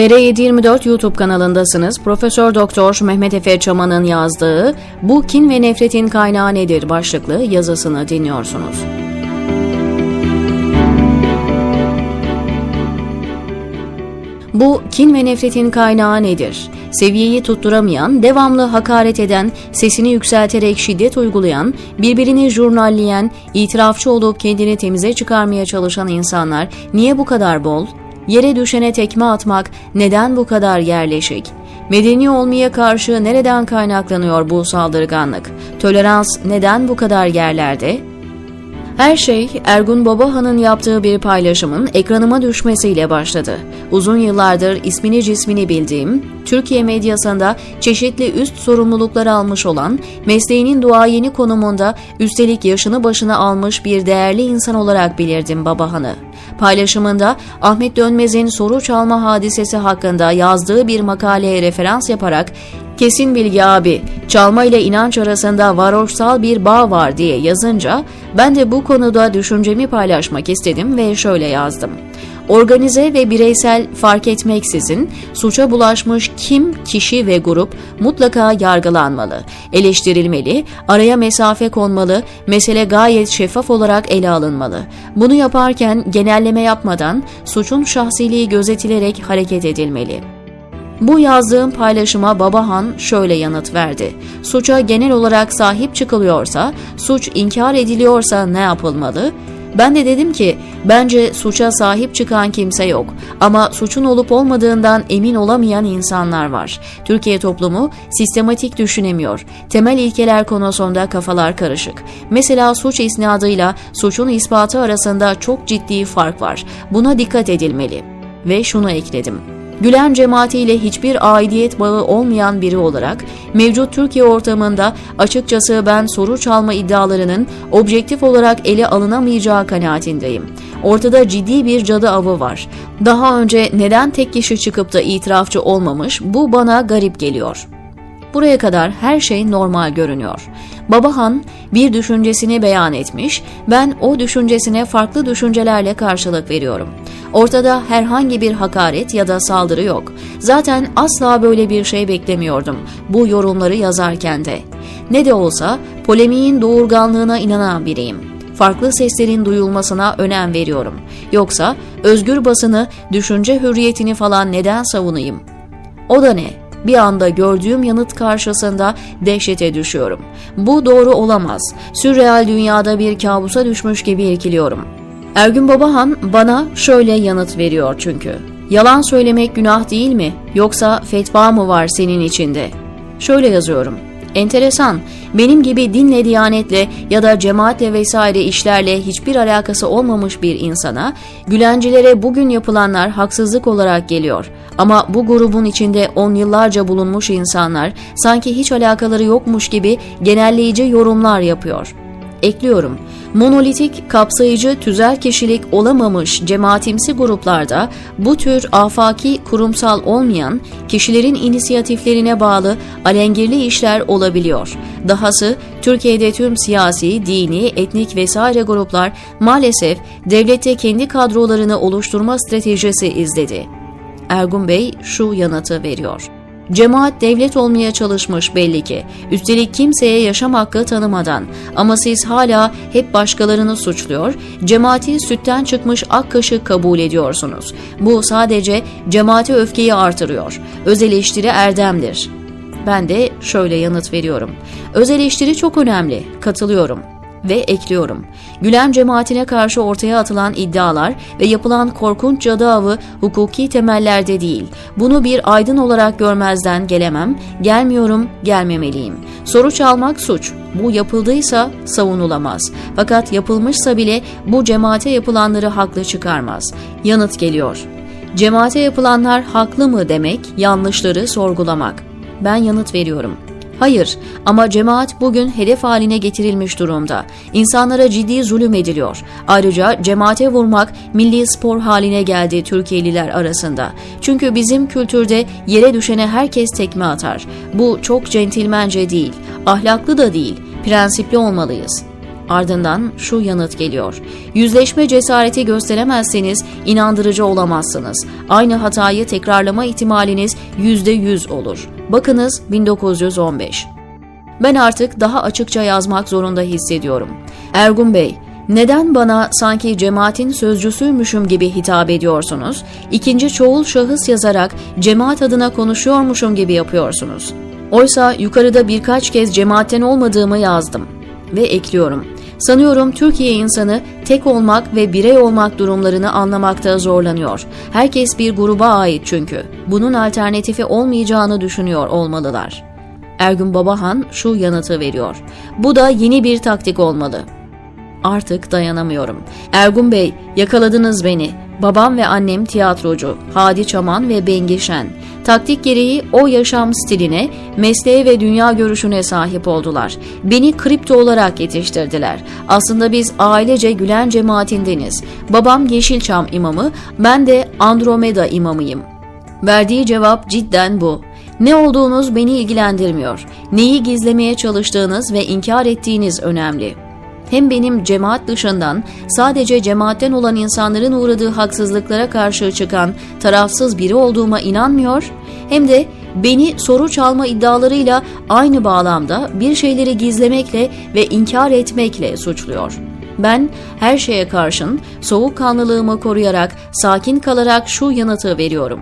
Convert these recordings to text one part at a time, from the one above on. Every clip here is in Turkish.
TR724 YouTube kanalındasınız. Profesör Doktor Mehmet Efe Çaman'ın yazdığı Bu Kin ve Nefretin Kaynağı Nedir başlıklı yazısını dinliyorsunuz. Bu kin ve nefretin kaynağı nedir? Seviyeyi tutturamayan, devamlı hakaret eden, sesini yükselterek şiddet uygulayan, birbirini jurnalleyen, itirafçı olup kendini temize çıkarmaya çalışan insanlar niye bu kadar bol? Yere düşene tekme atmak neden bu kadar yerleşik? Medeni olmaya karşı nereden kaynaklanıyor bu saldırganlık? Tolerans neden bu kadar yerlerde? Her şey Ergun Babahan'ın yaptığı bir paylaşımın ekranıma düşmesiyle başladı. Uzun yıllardır ismini cismini bildiğim, Türkiye medyasında çeşitli üst sorumluluklar almış olan, mesleğinin duayeni konumunda üstelik yaşını başına almış bir değerli insan olarak bilirdim Babahan'ı. Paylaşımında Ahmet Dönmez'in soru çalma hadisesi hakkında yazdığı bir makaleye referans yaparak Kesin bilgi abi, çalma ile inanç arasında varoşsal bir bağ var diye yazınca ben de bu konuda düşüncemi paylaşmak istedim ve şöyle yazdım. Organize ve bireysel fark etmeksizin suça bulaşmış kim, kişi ve grup mutlaka yargılanmalı, eleştirilmeli, araya mesafe konmalı, mesele gayet şeffaf olarak ele alınmalı. Bunu yaparken genelleme yapmadan suçun şahsiliği gözetilerek hareket edilmeli. Bu yazdığım paylaşıma Babahan şöyle yanıt verdi. Suça genel olarak sahip çıkılıyorsa, suç inkar ediliyorsa ne yapılmalı? Ben de dedim ki bence suça sahip çıkan kimse yok ama suçun olup olmadığından emin olamayan insanlar var. Türkiye toplumu sistematik düşünemiyor. Temel ilkeler konusunda kafalar karışık. Mesela suç isnadıyla suçun ispatı arasında çok ciddi fark var. Buna dikkat edilmeli. Ve şunu ekledim. Gülen cemaatiyle hiçbir aidiyet bağı olmayan biri olarak mevcut Türkiye ortamında açıkçası ben soru çalma iddialarının objektif olarak ele alınamayacağı kanaatindeyim. Ortada ciddi bir cadı avı var. Daha önce neden tek kişi çıkıp da itirafçı olmamış bu bana garip geliyor. Buraya kadar her şey normal görünüyor. Babahan bir düşüncesini beyan etmiş, ben o düşüncesine farklı düşüncelerle karşılık veriyorum. Ortada herhangi bir hakaret ya da saldırı yok. Zaten asla böyle bir şey beklemiyordum bu yorumları yazarken de. Ne de olsa polemiğin doğurganlığına inanan biriyim. Farklı seslerin duyulmasına önem veriyorum. Yoksa özgür basını, düşünce hürriyetini falan neden savunayım? O da ne? Bir anda gördüğüm yanıt karşısında dehşete düşüyorum. Bu doğru olamaz. Sürreal dünyada bir kabusa düşmüş gibi irkiliyorum. Ergün Babahan bana şöyle yanıt veriyor çünkü. Yalan söylemek günah değil mi? Yoksa fetva mı var senin içinde? Şöyle yazıyorum. Enteresan, benim gibi dinle, diyanetle ya da cemaatle vesaire işlerle hiçbir alakası olmamış bir insana, Gülencilere bugün yapılanlar haksızlık olarak geliyor. Ama bu grubun içinde on yıllarca bulunmuş insanlar sanki hiç alakaları yokmuş gibi genelleyici yorumlar yapıyor. Ekliyorum, monolitik, kapsayıcı, tüzel kişilik olamamış cemaatimsi gruplarda bu tür afaki, kurumsal olmayan, kişilerin inisiyatiflerine bağlı alengirli işler olabiliyor. Dahası Türkiye'de tüm siyasi, dini, etnik vesaire gruplar maalesef devlette kendi kadrolarını oluşturma stratejisi izledi. Ergun Bey şu yanıtı veriyor. Cemaat devlet olmaya çalışmış belli ki. Üstelik kimseye yaşam hakkı tanımadan. Ama siz hala hep başkalarını suçluyor, cemaati sütten çıkmış ak kaşık kabul ediyorsunuz. Bu sadece cemaati öfkeyi artırıyor. Öz eleştiri erdemdir. Ben de şöyle yanıt veriyorum. Öz eleştiri çok önemli, katılıyorum ve ekliyorum. Gülen cemaatine karşı ortaya atılan iddialar ve yapılan korkunç cadı avı hukuki temellerde değil. Bunu bir aydın olarak görmezden gelemem, gelmiyorum, gelmemeliyim. Soru çalmak suç. Bu yapıldıysa savunulamaz. Fakat yapılmışsa bile bu cemaate yapılanları haklı çıkarmaz. Yanıt geliyor. Cemaate yapılanlar haklı mı demek, yanlışları sorgulamak. Ben yanıt veriyorum. Hayır ama cemaat bugün hedef haline getirilmiş durumda. İnsanlara ciddi zulüm ediliyor. Ayrıca cemaate vurmak milli spor haline geldi Türkiye'liler arasında. Çünkü bizim kültürde yere düşene herkes tekme atar. Bu çok centilmence değil, ahlaklı da değil, prensipli olmalıyız. Ardından şu yanıt geliyor. Yüzleşme cesareti gösteremezseniz inandırıcı olamazsınız. Aynı hatayı tekrarlama ihtimaliniz %100 olur. Bakınız 1915. Ben artık daha açıkça yazmak zorunda hissediyorum. Ergun Bey, neden bana sanki cemaatin sözcüsüymüşüm gibi hitap ediyorsunuz? İkinci çoğul şahıs yazarak cemaat adına konuşuyormuşum gibi yapıyorsunuz. Oysa yukarıda birkaç kez cemaatten olmadığımı yazdım. Ve ekliyorum. Sanıyorum Türkiye insanı tek olmak ve birey olmak durumlarını anlamakta zorlanıyor. Herkes bir gruba ait çünkü. Bunun alternatifi olmayacağını düşünüyor olmalılar. Ergün Babahan şu yanıtı veriyor. Bu da yeni bir taktik olmalı. Artık dayanamıyorum. Ergun Bey, yakaladınız beni. Babam ve annem tiyatrocu, Hadi Çaman ve Bengi Şen. Taktik gereği o yaşam stiline, mesleğe ve dünya görüşüne sahip oldular. Beni kripto olarak yetiştirdiler. Aslında biz ailece Gülen cemaatindeniz. Babam Yeşilçam imamı, ben de Andromeda imamıyım. Verdiği cevap cidden bu. Ne olduğunuz beni ilgilendirmiyor. Neyi gizlemeye çalıştığınız ve inkar ettiğiniz önemli. Hem benim cemaat dışından sadece cemaatten olan insanların uğradığı haksızlıklara karşı çıkan tarafsız biri olduğuma inanmıyor, hem de beni soru çalma iddialarıyla aynı bağlamda bir şeyleri gizlemekle ve inkar etmekle suçluyor. Ben her şeye karşın soğukkanlılığımı koruyarak, sakin kalarak şu yanıtı veriyorum.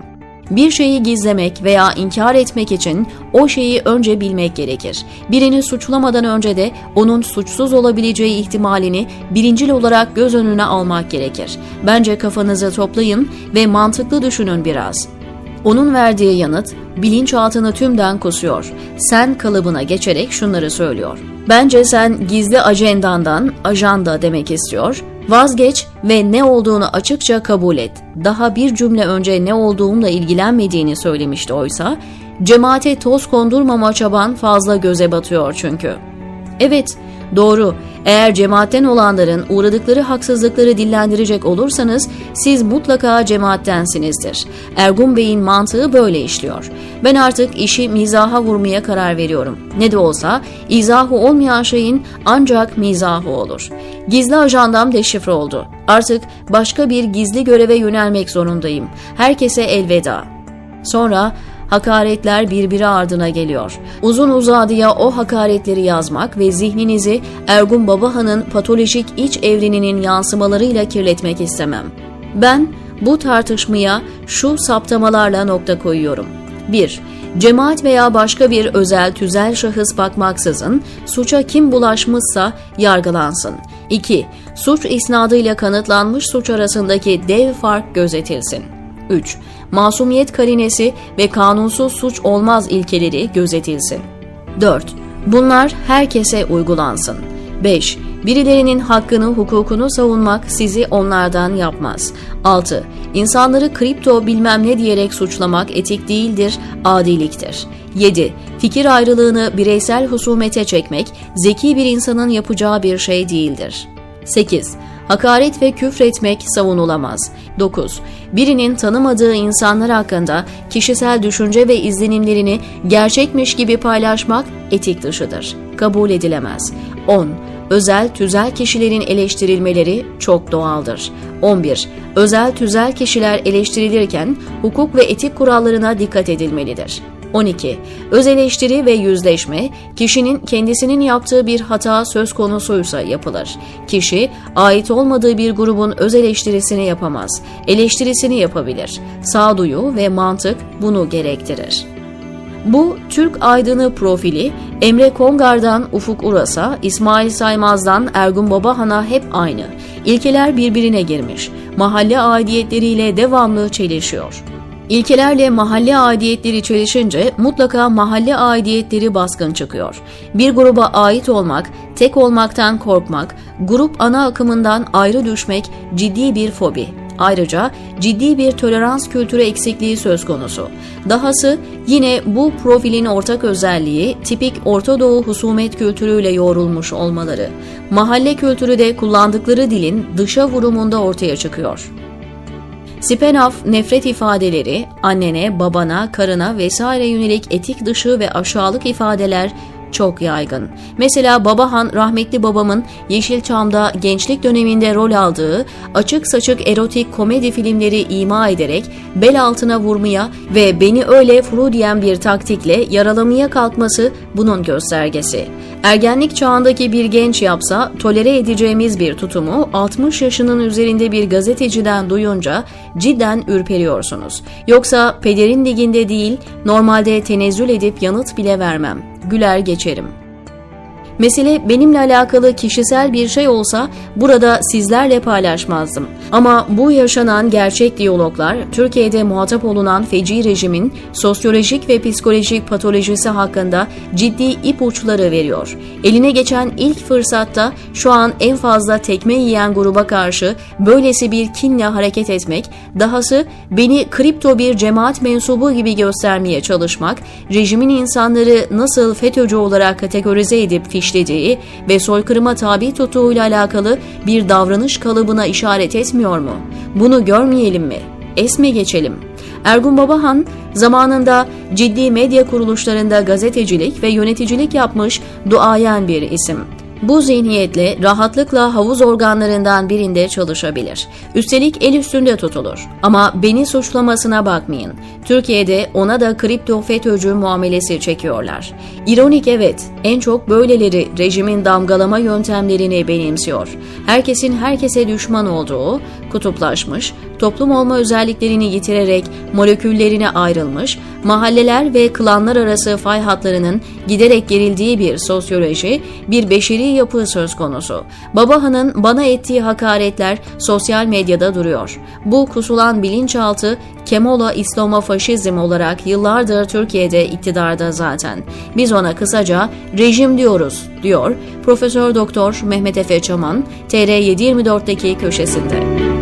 Bir şeyi gizlemek veya inkar etmek için o şeyi önce bilmek gerekir. Birini suçlamadan önce de onun suçsuz olabileceği ihtimalini birincil olarak göz önüne almak gerekir. Bence kafanızı toplayın ve mantıklı düşünün biraz. Onun verdiği yanıt bilinçaltını tümden kusuyor. Sen kalıbına geçerek şunları söylüyor. Bence sen gizli ajendandan ajanda demek istiyor. Vazgeç ve ne olduğunu açıkça kabul et. Daha bir cümle önce ne olduğumla ilgilenmediğini söylemişti oysa. Cemaate toz kondurmama çaban fazla göze batıyor çünkü. Evet, doğru. Eğer cemaatten olanların uğradıkları haksızlıkları dillendirecek olursanız siz mutlaka cemaattensinizdir. Ergun Bey'in mantığı böyle işliyor. Ben artık işi mizaha vurmaya karar veriyorum. Ne de olsa izahı olmayan şeyin ancak mizahı olur. Gizli ajandam deşifre oldu. Artık başka bir gizli göreve yönelmek zorundayım. Herkese elveda. Sonra hakaretler birbiri ardına geliyor. Uzun uzadıya o hakaretleri yazmak ve zihninizi Ergun Babahan'ın patolojik iç evreninin yansımalarıyla kirletmek istemem. Ben bu tartışmaya şu saptamalarla nokta koyuyorum. 1. Cemaat veya başka bir özel tüzel şahıs bakmaksızın suça kim bulaşmışsa yargılansın. 2. Suç isnadıyla kanıtlanmış suç arasındaki dev fark gözetilsin. 3. Masumiyet karinesi ve kanunsuz suç olmaz ilkeleri gözetilsin. 4. Bunlar herkese uygulansın. 5. Birilerinin hakkını, hukukunu savunmak sizi onlardan yapmaz. 6. İnsanları kripto bilmem ne diyerek suçlamak etik değildir, adiliktir. 7. Fikir ayrılığını bireysel husumete çekmek zeki bir insanın yapacağı bir şey değildir. 8. Hakaret ve küfretmek savunulamaz. 9. Birinin tanımadığı insanlar hakkında kişisel düşünce ve izlenimlerini gerçekmiş gibi paylaşmak etik dışıdır. Kabul edilemez. 10. Özel tüzel kişilerin eleştirilmeleri çok doğaldır. 11. Özel tüzel kişiler eleştirilirken hukuk ve etik kurallarına dikkat edilmelidir. 12. Öz eleştiri ve yüzleşme, kişinin kendisinin yaptığı bir hata söz konusuysa yapılır. Kişi, ait olmadığı bir grubun öz eleştirisini yapamaz, eleştirisini yapabilir. Sağduyu ve mantık bunu gerektirir. Bu Türk aydını profili Emre Kongar'dan Ufuk Uras'a, İsmail Saymaz'dan Ergun Babahan'a hep aynı. İlkeler birbirine girmiş. Mahalle aidiyetleriyle devamlı çelişiyor. İlkelerle mahalle aidiyetleri çelişince mutlaka mahalle aidiyetleri baskın çıkıyor. Bir gruba ait olmak, tek olmaktan korkmak, grup ana akımından ayrı düşmek ciddi bir fobi. Ayrıca ciddi bir tolerans kültürü eksikliği söz konusu. Dahası yine bu profilin ortak özelliği tipik Orta Doğu husumet kültürüyle yoğrulmuş olmaları. Mahalle kültürü de kullandıkları dilin dışa vurumunda ortaya çıkıyor. Spenaf nefret ifadeleri, annene, babana, karına vesaire yönelik etik dışı ve aşağılık ifadeler çok yaygın. Mesela Babahan rahmetli babamın Yeşilçam'da gençlik döneminde rol aldığı açık saçık erotik komedi filmleri ima ederek bel altına vurmaya ve beni öyle fru diyen bir taktikle yaralamaya kalkması bunun göstergesi. Ergenlik çağındaki bir genç yapsa tolere edeceğimiz bir tutumu 60 yaşının üzerinde bir gazeteciden duyunca cidden ürperiyorsunuz. Yoksa pederin liginde değil normalde tenezzül edip yanıt bile vermem. Güler geçerim. Mesele benimle alakalı kişisel bir şey olsa burada sizlerle paylaşmazdım. Ama bu yaşanan gerçek diyaloglar Türkiye'de muhatap olunan feci rejimin sosyolojik ve psikolojik patolojisi hakkında ciddi ipuçları veriyor. Eline geçen ilk fırsatta şu an en fazla tekme yiyen gruba karşı böylesi bir kinle hareket etmek, dahası beni kripto bir cemaat mensubu gibi göstermeye çalışmak, rejimin insanları nasıl FETÖ'cü olarak kategorize edip fişlediği ve soykırıma tabi tuttuğuyla alakalı bir davranış kalıbına işaret etmiyor mu? Bunu görmeyelim mi? Esme geçelim. Ergun Babahan zamanında ciddi medya kuruluşlarında gazetecilik ve yöneticilik yapmış duayen bir isim. Bu zihniyetle rahatlıkla havuz organlarından birinde çalışabilir. Üstelik el üstünde tutulur. Ama beni suçlamasına bakmayın. Türkiye'de ona da kripto FETÖ'cü muamelesi çekiyorlar. İronik evet, en çok böyleleri rejimin damgalama yöntemlerini benimsiyor. Herkesin herkese düşman olduğu, kutuplaşmış, toplum olma özelliklerini yitirerek moleküllerine ayrılmış, mahalleler ve klanlar arası fay hatlarının giderek gerildiği bir sosyoloji, bir beşeri yapı söz konusu. Babahan'ın bana ettiği hakaretler sosyal medyada duruyor. Bu kusulan bilinçaltı Kemola İslamofaşizm olarak yıllardır Türkiye'de iktidarda zaten. Biz ona kısaca rejim diyoruz, diyor Profesör Doktor Mehmet Efe Çaman, TR724'deki köşesinde.